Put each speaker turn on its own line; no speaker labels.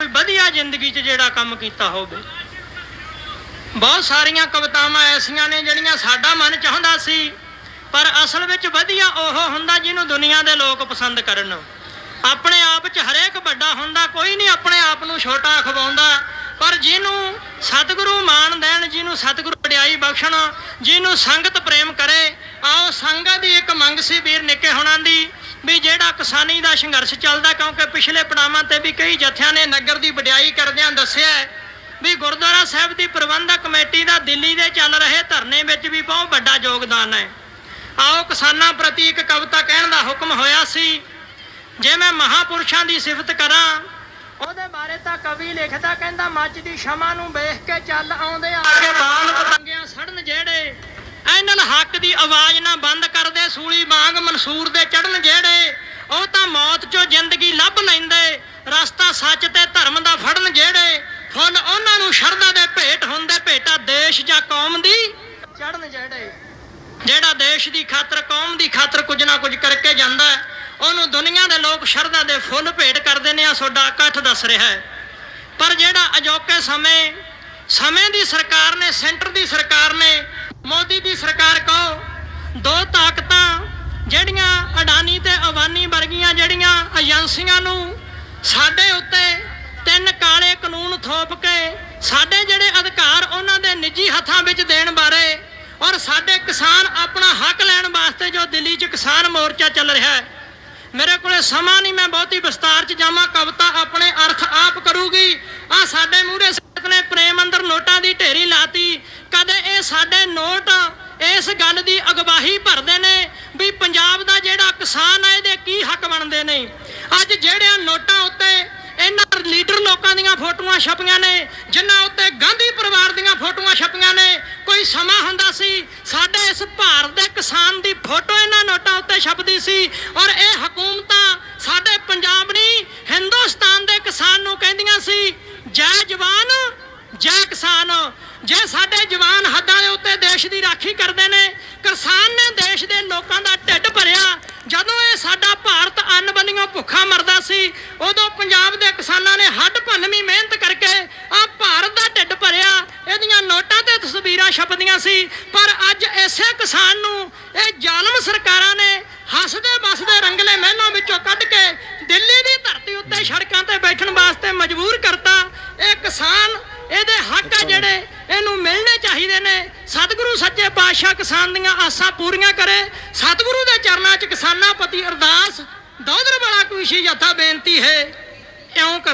ਕੋਈ ਵਧੀਆ ਜ਼ਿੰਦਗੀ 'ਚ ਜਿਹੜਾ ਕੰਮ ਕੀਤਾ ਹੋਵੇ। ਬਹੁਤ ਸਾਰੀਆਂ ਕਵਿਤਾਵਾਂ ਐਸੀਆਂ ਨੇ ਜਿਹੜੀਆਂ ਸਾਡਾ ਮਨ ਚਾਹੁੰਦਾ ਸੀ, ਪਰ ਅਸਲ ਵਿੱਚ ਵਧੀਆ ਉਹ ਹੁੰਦਾ ਜਿਹਨੂੰ ਦੁਨੀਆ ਦੇ ਲੋਕ ਪਸੰਦ ਕਰਨ। ਆਪਣੇ ਆਪ 'ਚ ਹਰੇਕ ਵੱਡਾ ਹੁੰਦਾ, ਕੋਈ ਨਹੀਂ ਆਪਣੇ ਆਪ ਨੂੰ ਛੋਟਾ ਖਵਾਉਂਦਾ, ਪਰ ਜਿਹਨੂੰ ਸਤਿਗੁਰੂ ਮਾਣ ਦੇਣ, ਜਿਹਨੂੰ ਸਤਿਗੁਰੂ ਵਡਿਆਈ ਬਖਸ਼ਣ, ਜਿਹਨੂੰ ਸੰਗਤ ਪ੍ਰੇਮ ਕਰੇ ਆਓ ਸੰਗਤ ਦੀ ਇੱਕ ਮੰਗ ਸੀ ਵੀਰ ਨਿੱਕੇ ਹੁਣਾਂ ਦੀ ਵੀ ਜਿਹੜਾ ਕਿਸਾਨੀ ਦਾ ਸੰਘਰਸ਼ ਚੱਲਦਾ, ਕਿਉਂਕਿ ਪਿਛਲੇ ਪੜਾਵਾਂ ਤੇ ਵੀ ਕਈ ਜਥਿਆਂ ਨੇ ਨਗਰ ਦੀ ਵਡਿਆਈ ਕਰਦਿਆਂ ਦੱਸਿਆ ਵੀ ਗੁਰਦੁਆਰਾ ਸਾਹਿਬ ਦੀ ਪ੍ਰਬੰਧਕ ਕਮੇਟੀ ਦਾ ਦਿੱਲੀ ਦੇ ਚੱਲ ਰਹੇ ਧਰਨੇ ਵਿੱਚ ਵੀ ਬਹੁਤ ਵੱਡਾ ਯੋਗਦਾਨ ਹੈ। ਆਓ ਕਿਸਾਨਾਂ ਪ੍ਰਤੀ ਇੱਕ ਕਵਿਤਾ ਕਹਿਣ ਦਾ ਹੁਕਮ ਹੋਇਆ ਸੀ, ਜੇ ਮੈਂ ਮਹਾਪੁਰਸ਼ਾਂ ਦੀ ਸਿਫਤ ਕਰਾਂ, ਉਹਦੇ ਬਾਰੇ ਤਾਂ ਕਵੀ ਲਿਖਦਾ ਕਹਿੰਦਾ, ਮੱਝ ਦੀ ਸ਼ਮਾ ਨੂੰ ਵੇਖ ਕੇ ਚੱਲ ਆਉਂਦੇ ਆ। ਕੇ ਬਾਲ ਪਤੰਗਿਆਂ ਸੜਨ ਜਿਹੜੇ ਐਨਲ ਹੱਕ ਦੀ ਆਵਾਜ਼ ਨਾ ਬੰਦ ਕਰਦੇ ਸੂਲੀ ਵਾਂਗ ਮਨਸੂਰ ਦੇ ਚੜਨ ਜਿਹੜੇ ਉਹ ਤਾਂ ਮੌਤ ਚੋਂ ਜ਼ਿੰਦਗੀ ਲੱਭ ਲੈਂਦੇ ਰਸਤਾ ਸੱਚ ਤੇ ਧਰਮ ਦਾ ਫੜਨ ਜਿਹੜੇ ਫੁੱਲ ਉਹਨਾਂ ਨੂੰ ਸ਼ਰਧਾ ਦੇ ਭੇਟ ਹੁੰਦੇ ਭੇਟਾ ਦੇਸ਼ ਜਾਂ ਕੌਮ ਦੀ? ਚੜਨ ਜਿਹੜੇ ਜਿਹੜਾ ਦੇਸ਼ ਦੀ ਖਾਤਰ ਕੌਮ ਦੀ ਖਾਤਰ ਕੁਝ ਨਾ ਕੁਝ ਕਰਕੇ ਜਾਂਦਾ ਉਹਨੂੰ ਦੁਨੀਆ ਦੇ ਲੋਕ ਸ਼ਰਧਾ ਦੇ ਫੁੱਲ ਭੇਟ ਕਰਦੇ ਨੇ ਆ ਤੁਹਾਡਾ ਇਕੱਠ ਦੱਸ ਰਿਹਾ ਹੈ। ਪਰ ਜਿਹੜਾ ਅਜੋਕੇ ਸਮੇਂ ਸਮੇਂ ਦੀ ਸਰਕਾਰ ਨੇ ਸੈਂਟਰ ਦੀ ਸਰਕਾਰ ਨੇ ਮੋਦੀ ਦੀ ਸਰਕਾਰ ਕਹੋ ਦੋ ਤਾਕਤਾਂ ਜਿਹੜੀਆਂ ਅਡਾਨੀ ਤੇ ਅਵਾਨੀ ਵਰਗੀਆਂ ਜਿਹੜੀਆਂ ਏਜੰਸੀਆਂ ਨੂੰ ਸਾਡੇ ਉੱਤੇ ਤਿੰਨ ਕਾਲੇ ਕਾਨੂੰਨ ਥੋਪ ਕੇ ਸਾਡੇ ਜਿਹੜੇ ਅਧਿਕਾਰ ਉਹਨਾਂ ਦੇ ਨਿੱਜੀ ਹੱਥਾਂ ਵਿੱਚ ਦੇਣ ਬਾਰੇ ਔਰ ਸਾਡੇ ਕਿਸਾਨ ਆਪਣਾ ਹੱਕ ਲੈਣ ਵਾਸਤੇ ਜੋ ਦਿੱਲੀ 'ਚ ਕਿਸਾਨ ਮੋਰਚਾ ਚੱਲ ਰਿਹਾ ਹੈ, ਮੇਰੇ ਕੋਲੇ ਸਮਾਂ ਨਹੀਂ, ਮੈਂ ਬਹੁਤੀ ਵਿਸਤਾਰ 'ਚ ਜਾਵਾਂ, ਕਵਿਤਾ ਆਪਣੇ ਅਰਥ ਆਪ ਕਰੂਗੀ। ਆ ਸਾਡੇ ਮੂਹਰੇ ਸੰਗਤ ਨੇ ਪ੍ਰੇਮ ਅੰਦਰ ਨੋਟਾਂ ਦੀ ਢੇਰੀ ਲਾਤੀ ਕਦੇ ਇਹ ਸਾਡੇ ਨੋਟ ਇਸ ਗੱਲ ਦੀ ਅਗਵਾਹੀ ਭਰਦੇ ਨੇ ਵੀ ਪੰਜਾਬ ਦਾ ਜਿਹੜਾ ਕਿਸਾਨ ਹੈ ਇਹਦੇ ਕੀ ਹੱਕ ਬਣਦੇ ਨੇ? ਅੱਜ ਜਿਹੜਿਆਂ ਨੋਟਾਂ ਉੱਤੇ ਇਹਨਾਂ ਲੀਡਰ ਲੋਕਾਂ ਦੀਆਂ ਫੋਟੋਆਂ ਛਪੀਆਂ ਨੇ, ਜਿਨ੍ਹਾਂ ਉੱਤੇ ਗਾਂਧੀ ਪਰਿਵਾਰ ਦੀਆਂ ਫੋਟੋਆਂ ਛਪੀਆਂ ਨੇ, ਕੋਈ ਸਮਾਂ ਹੁੰਦਾ ਸੀ, ਸਾਡੇ ਇਸ ਭਾਰਤ ਦੇ ਕਿਸਾਨ ਦੀ ਫੋਟੋ ਇਹਨਾਂ ਨੋਟਾਂ ਉੱਤੇ ਛਪਦੀ ਸੀ ਔਰ ਇਹ ਹਕੂਮਤਾਂ ਸਾਡੇ ਪੰਜਾਬ ਨਹੀਂ, ਹਿੰਦੁਸਤਾਨ ਦੇ ਕਿਸਾਨ ਨੂੰ ਕਹਿੰਦੀਆਂ ਸੀ, ਜੈ ਜਵਾਨ, ਜੈ ਕਿਸਾਨ। ਜੇ ਸਾਡੇ ਜਵਾਨ ਹੱਦਾਂ ਦੇ ਉੱਤੇ ਦੇਸ਼ ਦੀ ਰਾਖੀ ਕਰਦੇ ਨੇ ਕਿਸਾਨ ਨੇ ਦੇਸ਼ ਦੇ ਲੋਕਾਂ ਦਾ ਢਿੱਡ ਭਰਿਆ ਜਦੋਂ ਇਹ ਸਾਡਾ ਭਾਰਤ ਅੰਨ ਬੰਨੀਓ ਭੁੱਖਾ ਮਰਦਾ ਸੀ। ਉਦੋਂ ਪੰਜਾਬ ਦੇ ਕਿਸਾਨਾਂ ਨੇ ਹੱਡ ਭੰਨਵੀਂ ਮਿਹਨਤ ਕਰਕੇ ਆ ਭਾਰਤ ਦਾ ਢਿੱਡ ਭਰਿਆ। ਇਹਦੀਆਂ ਨੋਟਾਂ ਤੇ ਤਸਵੀਰਾਂ ਛਪਦੀਆਂ ਸੀ। ਪਰ ਅੱਜ ਐਸੇ ਕਿਸਾਨ ਨੂੰ ਇਹ ਜ਼ਾਲਮ ਸਰਕਾਰਾਂ ਨੇ ਹੱਸਦੇ ਬਸਦੇ ਰੰਗਲੇ ਮਹਿਲਾਂ ਵਿੱਚੋਂ ਕੱਢ ਕੇ ਦਿੱਲੀ ਦੀ ਧਰਤੀ ਉੱਤੇ ਸੜਕਾਂ ਤੇ ਬੈਠਣ ਵਾਸਤੇ ਮਜਬੂਰ ਕਰਤਾ ਇਹ ਕਿਸਾਨ ਇਹਦੇ ਹੱਕ ਆ ਜਿਹੜੇ ਇਹਨੂੰ ਮਿਲਣੇ ਚਾਹੀਦੇ ਨੇ। ਸਤਿਗੁਰੂ ਸੱਚੇ ਪਾਤਸ਼ਾਹ ਕਿਸਾਨ ਦੀਆਂ ਆਸਾਂ ਪੂਰੀਆਂ ਕਰੇ। ਸਤਿਗੁਰੂ ਦੇ ਚਰਨਾਂ 'ਚ ਕਿਸਾਨਾਂ ਪ੍ਰਤੀ ਅਰਦਾਸ। ਦੋਦਰ ਵਾਲਾ ਕੁਸ਼ੀ ਜਥਾ ਬੇਨਤੀ ਹੈ। ਇਉਂ ਕਰ